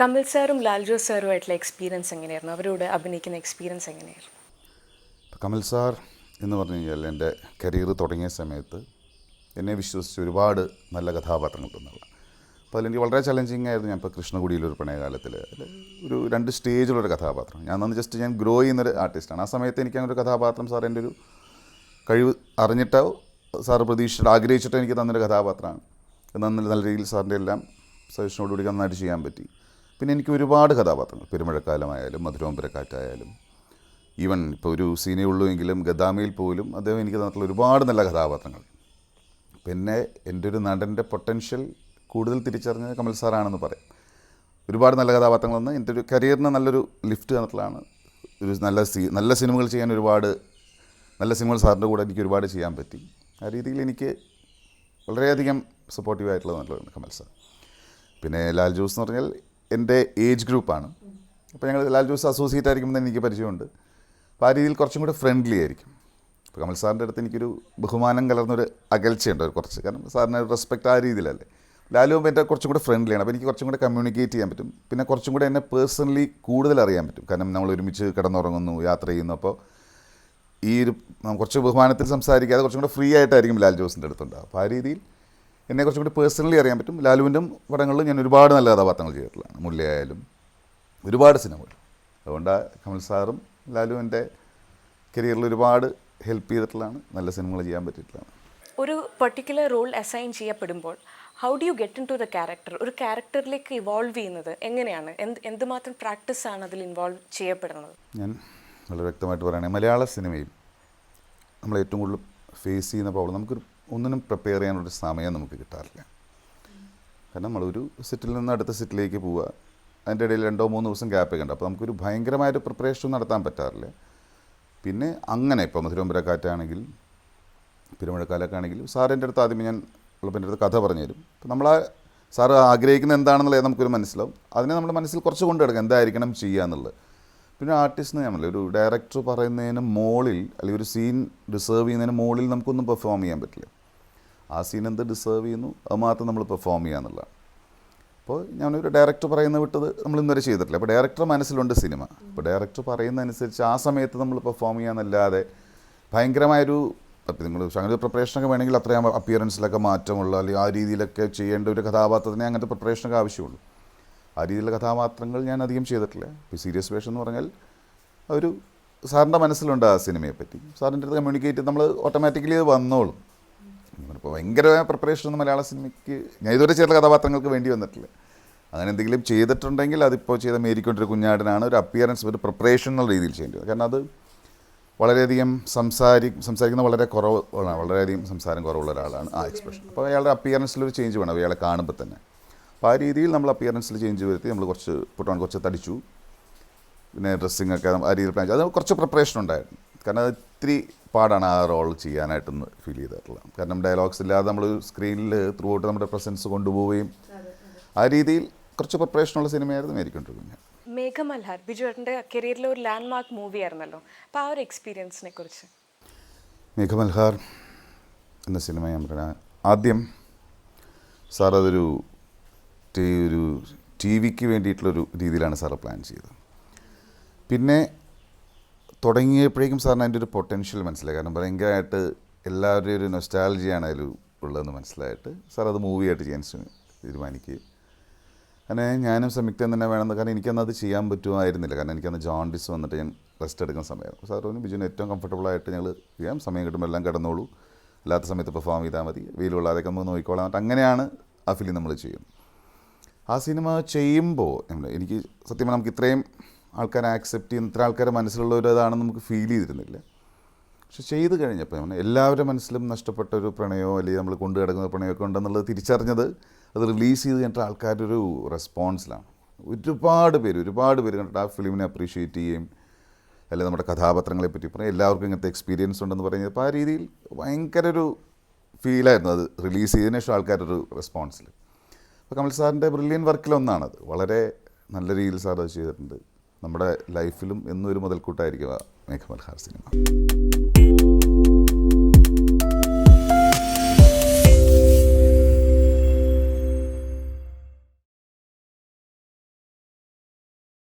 കമൽ സാറും ലാൽജോ സാറുമായിട്ടുള്ള എക്സ്പീരിയൻസ് എങ്ങനെയായിരുന്നു? അവരോട് അഭിനയിക്കുന്ന എക്സ്പീരിയൻസ് എങ്ങനെയായിരുന്നു? കമൽ സാർ എന്ന് പറഞ്ഞു കഴിഞ്ഞാൽ എന്റെ കരിയർ തുടങ്ങിയ സമയത്ത് എന്നെ വിശ്വസിച്ച് ഒരുപാട് നല്ല കഥാപാത്രങ്ങൾ തന്നുള്ള അപ്പോൾ അതിലെനിക്ക് വളരെ ചലഞ്ചിങ് ആയിരുന്നു. ഞാൻ ഇപ്പോൾ കൃഷ്ണകുടിയിലൊരു പ്രണയകാലത്തിൽ ഒരു രണ്ട് സ്റ്റേജിലൊരു കഥാപാത്രം. ഞാൻ അന്ന് ജസ്റ്റ് ഞാൻ ഗ്രോ ചെയ്യുന്നൊരു ആർട്ടിസ്റ്റാണ് ആ സമയത്ത് എനിക്ക് അങ്ങനെ ഒരു കഥാപാത്രം സാർ എന്റെ ഒരു കഴിവ് അറിഞ്ഞിട്ടോ സാർ പ്രതീക്ഷിച്ചിട്ട് ആഗ്രഹിച്ചിട്ടോ എനിക്ക് തന്നൊരു കഥാപാത്രമാണ്. നല്ല രീതിയിൽ സാറിന്റെ എല്ലാം സജഷനോടുകൂടി നന്നായിട്ട് ചെയ്യാൻ പറ്റി. പിന്നെ എനിക്ക് ഒരുപാട് കഥാപാത്രങ്ങൾ. പെരുമഴക്കാലമായാലും മധുരോമ്പരക്കാറ്റായാലും. ഈവൻ ഇപ്പോൾ ഒരു സീനേ ഉള്ളൂ എങ്കിലും ഗദാമയിൽ പോലും അദ്ദേഹം എനിക്ക് തന്നിട്ടുള്ള ഒരുപാട് നല്ല കഥാപാത്രങ്ങൾ. പിന്നെ എന്റെ ഒരു നടന്റെ പൊട്ടൻഷ്യൽ കൂടുതൽ തിരിച്ചറിഞ്ഞത് കമൽ സാറാണെന്ന് പറയും. ഒരുപാട് നല്ല കഥാപാത്രങ്ങൾ വന്ന് എന്റെ ഒരു കരിയറിന് നല്ലൊരു ലിഫ്റ്റ് തന്നിട്ടുള്ളതാണ്. ഒരു നല്ല സീ നല്ല സിനിമകൾ ചെയ്യാൻ ഒരുപാട് നല്ല സിനിമകൾ സാറിന്റെ കൂടെ എനിക്ക് ഒരുപാട് ചെയ്യാൻ പറ്റി. ആ രീതിയിൽ എനിക്ക് വളരെയധികം സപ്പോർട്ടീവ് ആയിട്ടുള്ള നല്ലതാണ് കമൽ സാർ. പിന്നെ ലാൽ ജോസ് എന്ന് പറഞ്ഞാൽ എന്റെ ഏജ് ഗ്രൂപ്പാണ് അപ്പോൾ ഞങ്ങൾ ലാൽ ജോസ് അസോസിയേറ്റ് ആയിരിക്കുമ്പോൾ തന്നെ എനിക്ക് പരിചയമുണ്ട്. അപ്പോൾ ആ രീതിയിൽ കുറച്ചും കൂടെ ഫ്രണ്ട്ലി ആയിരിക്കും. ഇപ്പോൾ കമൽ സാറിന്റെ അടുത്ത് എനിക്കൊരു ബഹുമാനം കലർന്നൊരു അകൽച്ചയുണ്ട് കുറച്ച്. കാരണം സാറിന് റെസ്പെക്റ്റ് ആ രീതിയിലല്ലേ. ലാലുവും എന്റെ കുറച്ചും കൂടെ ഫ്രണ്ട്ലിയാണ് അപ്പോൾ എനിക്ക് കുറച്ചും കൂടെ കമ്മ്യൂണിക്കേറ്റ് ചെയ്യാൻ പറ്റും. പിന്നെ കുറച്ചും കൂടെ എന്നെ പേഴ്സണലി കൂടുതൽ അറിയാൻ പറ്റും. കാരണം നമ്മൾ ഒരുമിച്ച് കിടന്നുറങ്ങുന്നു യാത്ര ചെയ്യുന്നു. അപ്പോൾ ഈ ഒരു കുറച്ച് ബഹുമാനത്തിൽ സംസാരിക്കാതെ കുറച്ചും കൂടെ ഫ്രീ ആയിട്ടായിരിക്കും ലാൽ ജോസിന്റെ അടുത്തുണ്ടാവും അപ്പോൾ ആ രീതിയിൽ എന്നെ കുറച്ചും കൂടി പേഴ്സണലി അറിയാൻ പറ്റും. ലാലുവിന്റെ പടങ്ങളിൽ ഞാൻ ഒരുപാട് നല്ല കഥാപാത്രങ്ങൾ ചെയ്തിട്ടുള്ളതാണ്. മുല്ലയായാലും ഒരുപാട് സിനിമകൾ. അതുകൊണ്ട് കമൽ സാറും ലാലുവിന്റെ കരിയറിൽ ഒരുപാട് ഹെൽപ്പ് ചെയ്തിട്ടുള്ളതാണ്. നല്ല സിനിമകൾ ചെയ്യാൻ പറ്റിയിട്ടുള്ളതാണ്. ഒരു പർട്ടിക്കുലർ റോൾ അസൈൻ ചെയ്യപ്പെടുമ്പോൾ how do you get into the character ഒരു ക്യാരക്ടറിലേക്ക് ഇവോൾവ് ചെയ്യുന്നത് എങ്ങനെയാണ്? എന്ത് എന്തുമാത്രം പ്രാക്ടീസാണ് അതിൽ ഇൻവോൾവ് ചെയ്യപ്പെടുന്നത്? ഞാൻ വളരെ വ്യക്തമായിട്ട് പറയുകയാണെങ്കിൽ മലയാള സിനിമയിൽ നമ്മൾ ഏറ്റവും കൂടുതൽ ഫേസ് ചെയ്യുന്ന പ്രോബ്ലം നമുക്കൊരു ഒന്നിനും പ്രിപ്പയർ ചെയ്യാനൊരു സമയം നമുക്ക് കിട്ടാറില്ല. കാരണം നമ്മളൊരു സെറ്റിൽ നിന്ന് അടുത്ത സെറ്റിലേക്ക് പോവുക. അതിന്റെ ഇടയിൽ രണ്ടോ മൂന്ന് ദിവസം ഗ്യാപ്പ് ഉണ്ട്. അപ്പോൾ നമുക്കൊരു ഭയങ്കരമായൊരു പ്രിപ്പറേഷൻ നടത്താൻ പറ്റാറില്ല. പിന്നെ അങ്ങനെ ഇപ്പോൾ മധുരമ്പരക്കാറ്റാണെങ്കിൽ പെരുമഴക്കാലൊക്കെ ആണെങ്കിലും സാറിന്റെ അടുത്ത് ആദ്യമേ ഞാൻ ഉള്ളപ്പോൾ എന്റെ അടുത്ത് കഥ പറഞ്ഞു തരും അപ്പോൾ നമ്മൾ സാറ് ആഗ്രഹിക്കുന്ന എന്താണെന്നുള്ളത് നമുക്കൊരു മനസ്സിലാവും. അതിനെ നമ്മുടെ മനസ്സിൽ കുറച്ച് കൊണ്ടു കിടക്കുക എന്തായിരിക്കണം ചെയ്യുക എന്നുള്ളത്. പിന്നെ ആർട്ടിസ്റ്റിന് നമ്മൾ ഒരു ഡയറക്ടർ പറയുന്നതിന് മോളിൽ അല്ലെങ്കിൽ ഒരു സീൻ ഡിസേർവ് ചെയ്യുന്നതിന് മോളിൽ നമുക്കൊന്നും പെർഫോം ചെയ്യാൻ പറ്റില്ല. ആ സീൻ എന്ത് ഡിസേർവ് ചെയ്യുന്നു അത് മാത്രം നമ്മൾ പെർഫോം ചെയ്യുക എന്നുള്ളതാണ്. അപ്പോൾ ഞാനൊരു ഡയറക്ടർ പറയുന്ന വിട്ടത് നമ്മൾ ഇന്നുവരെ ചെയ്തിട്ടില്ല. അപ്പോൾ ഡയറക്ടർ മനസ്സിലുണ്ട് സിനിമ അപ്പോൾ ഡയറക്ടർ പറയുന്നതനുസരിച്ച് ആ സമയത്ത് നമ്മൾ പെർഫോം ചെയ്യാന്നല്ലാതെ ഭയങ്കരമായൊരു നിങ്ങൾ അങ്ങനെ പ്രിപ്പറേഷനൊക്കെ വേണമെങ്കിൽ അത്രയും അപ്പിയറൻസിലൊക്കെ മാറ്റമുള്ള അല്ലെങ്കിൽ ആ രീതിയിലൊക്കെ ചെയ്യേണ്ട ഒരു കഥാപാത്രത്തിന് അങ്ങനത്തെ പ്രിപ്പറേഷനൊക്കെ ആവശ്യമുള്ളൂ. ആ രീതിയിലുള്ള കഥാപാത്രങ്ങൾ ഞാൻ അധികം ചെയ്തിട്ടില്ല. ഇപ്പോൾ സീരിയസ് വേഷം എന്ന് പറഞ്ഞാൽ ഒരു സാറിന്റെ മനസ്സിലുണ്ട് ആ സിനിമയെ പറ്റി സാറിന്റെ അടുത്ത് കമ്മ്യൂണിക്കേറ്റ് നമ്മൾ ഓട്ടോമാറ്റിക്കലി അത് വന്നോളും. ഇപ്പോൾ ഭയങ്കരമായ പ്രിപ്പറേഷൻ ഒന്നും മലയാള സിനിമയ്ക്ക് ഞാൻ ഇതുവരെ ചെയ്ത കഥാപാത്രങ്ങൾക്ക് വേണ്ടി വന്നിട്ടില്ല. അങ്ങനെ എന്തെങ്കിലും ചെയ്തിട്ടുണ്ടെങ്കിൽ അതിപ്പോൾ ചെയ്ത മേരിക്കൊണ്ടൊരു കുഞ്ഞാടനാണ് ഒരു അപ്പിയറൻസ് ഒരു പ്രിപ്പറേഷൻ എന്നുള്ള രീതിയിൽ ചെയ്യേണ്ടത് കാരണം അത് വളരെയധികം സംസാരി സംസാരിക്കുന്ന വളരെ കുറവാണ് വളരെയധികം സംസാരം കുറവുള്ള ഒരാളാണ് ആ എക്സ്പ്രഷൻ അപ്പോൾ അയാളുടെ അപ്പിയറൻസിലൊരു ചേഞ്ച് വേണം അയാളെ കാണുമ്പോൾ തന്നെ. അപ്പോൾ ആ രീതിയിൽ നമ്മൾ അപ്പിയറൻസിൽ ചേഞ്ച് വരുത്തി നമ്മൾ കുറച്ച് പുട്ടോൺ കുറച്ച് തടിച്ചു. പിന്നെ ഡ്രസ്സിങ്ങൊക്കെ ആ രീതിയിൽ പ്ലാൻ ചെയ്തു. അത് കുറച്ച് പ്രിപ്പറേഷൻ ഉണ്ടായിരുന്നു. കാരണം അത് ഇത്തിരി പാടാണ് ആ റോൾ ചെയ്യാനായിട്ടൊന്ന് ഫീൽ ചെയ്തിട്ടുള്ളത്. കാരണം ഡയലോഗ്സ് ഇല്ലാതെ നമ്മൾ സ്ക്രീനിൽ ത്രൂ ഔട്ട് നമ്മുടെ പ്രസൻസ് കൊണ്ടുപോവുകയും ആ രീതിയിൽ കുറച്ച് പ്രിപ്പറേഷനുള്ള സിനിമയായിരുന്നു മേരിക്കൊണ്ടിരിക്കുന്നത് മേഘമൽഹാർ ബിജു ഏട്ടന്റെ കരിയറിലെ ഒരു ലാൻഡ് മാർക്ക് മൂവി ആയിരുന്നല്ലോ. അപ്പോൾ ആ ഒരു എക്സ്പീരിയൻസിനെ കുറിച്ച്. മേഘമൽഹാർ എന്ന സിനിമ ഞാൻ പറയാം ആദ്യം സാർ അതൊരു ടി- ഒരു ടി വിക്ക് വേണ്ടിയിട്ടുള്ളൊരു രീതിയിലാണ് സാറ് പ്ലാൻ ചെയ്തത്. പിന്നെ തുടങ്ങിയപ്പോഴേക്കും സാറിന് അതിന്റെ ഒരു പൊട്ടൻഷ്യൽ മനസ്സിലായി. കാരണം ഭയങ്കരമായിട്ട് എല്ലാവരുടെയും ഒരു നൊസ്റ്റാലജിയാണ് അതിൽ ഉള്ളതെന്ന് മനസ്സിലായിട്ട് സാർ അത് മൂവിയായിട്ട് ചെയ്യാൻ തീരുമാനിക്കുകയും. അങ്ങനെ ഞാനും സംയുക്തം തന്നെ വേണമെന്ന് കാരണം എനിക്കന്ന് അത് ചെയ്യാൻ പറ്റുമായിരുന്നില്ല. കാരണം എനിക്കന്ന് ജോണ്ടിസ് വന്നിട്ട് ഞാൻ റെസ്റ്റ് എടുക്കുന്ന സമയമായിരുന്നു. സാർ പറഞ്ഞു ബിജുവിന് ഏറ്റവും കംഫർട്ടബിളായിട്ട് ഞങ്ങൾ ചെയ്യാം. സമയം കിട്ടുമ്പോൾ എല്ലാം കിടന്നോളൂ. അല്ലാത്ത സമയത്ത് പെർഫോം ചെയ്താൽ മതി. വെയിലുള്ളതൊക്കെ നമുക്ക് നോക്കിക്കോളാം. അങ്ങനെയാണ് ആ ഫിലിം നമ്മൾ ചെയ്യുന്നത്. ആ സിനിമ ചെയ്യുമ്പോൾ എനിക്ക് സത്യം നമുക്ക് ഇത്രയും ആൾക്കാരെ ആക്സെപ്റ്റ് ചെയ്യുന്ന ഇത്ര ആൾക്കാരെ മനസ്സിലുള്ള ഒരു നമുക്ക് ഫീൽ ചെയ്തിരുന്നില്ല. പക്ഷെ ചെയ്ത് കഴിഞ്ഞപ്പോൾ നമ്മൾ എല്ലാവരുടെ മനസ്സിലും നഷ്ടപ്പെട്ട ഒരു പ്രണയമോ അല്ലെങ്കിൽ നമ്മൾ കൊണ്ടു കിടക്കുന്ന പ്രണയമൊക്കെ ഉണ്ടെന്നുള്ളത് തിരിച്ചറിഞ്ഞത് അത് റിലീസ് ചെയ്ത് കഴിഞ്ഞിട്ട് ആൾക്കാരുടെ ഒരു റെസ്പോൺസിലാണ് ഒരുപാട് പേര് ഒരുപാട് പേര് കണ്ടിട്ട് ആ ഫിലിമിനെ അപ്രീഷിയേറ്റ് ചെയ്യുകയും അല്ലെങ്കിൽ നമ്മുടെ കഥാപാത്രങ്ങളെ പറ്റി പറയും എല്ലാവർക്കും ഇങ്ങനത്തെ എക്സ്പീരിയൻസ് ഉണ്ടെന്ന് പറയുന്നത് അപ്പോൾ ആ രീതിയിൽ ഭയങ്കര ഒരു ഫീലായിരുന്നു അത് റിലീസ് ചെയ്തതിനു ശേഷം ആൾക്കാരൊരു റെസ്പോൺസിൽ അപ്പോൾ കമൽ സാറിന്റെ ബ്രില്യൻ വർക്കിലൊന്നാണത് വളരെ നല്ല രീതിയിൽ സാർ അത് ചെയ്തിട്ടുണ്ട്. നമ്മുടെ ലൈഫിലും എന്നൊരു മുതൽക്കൂട്ടായിരിക്കും മേഘമൽഹാർ സിനിമ.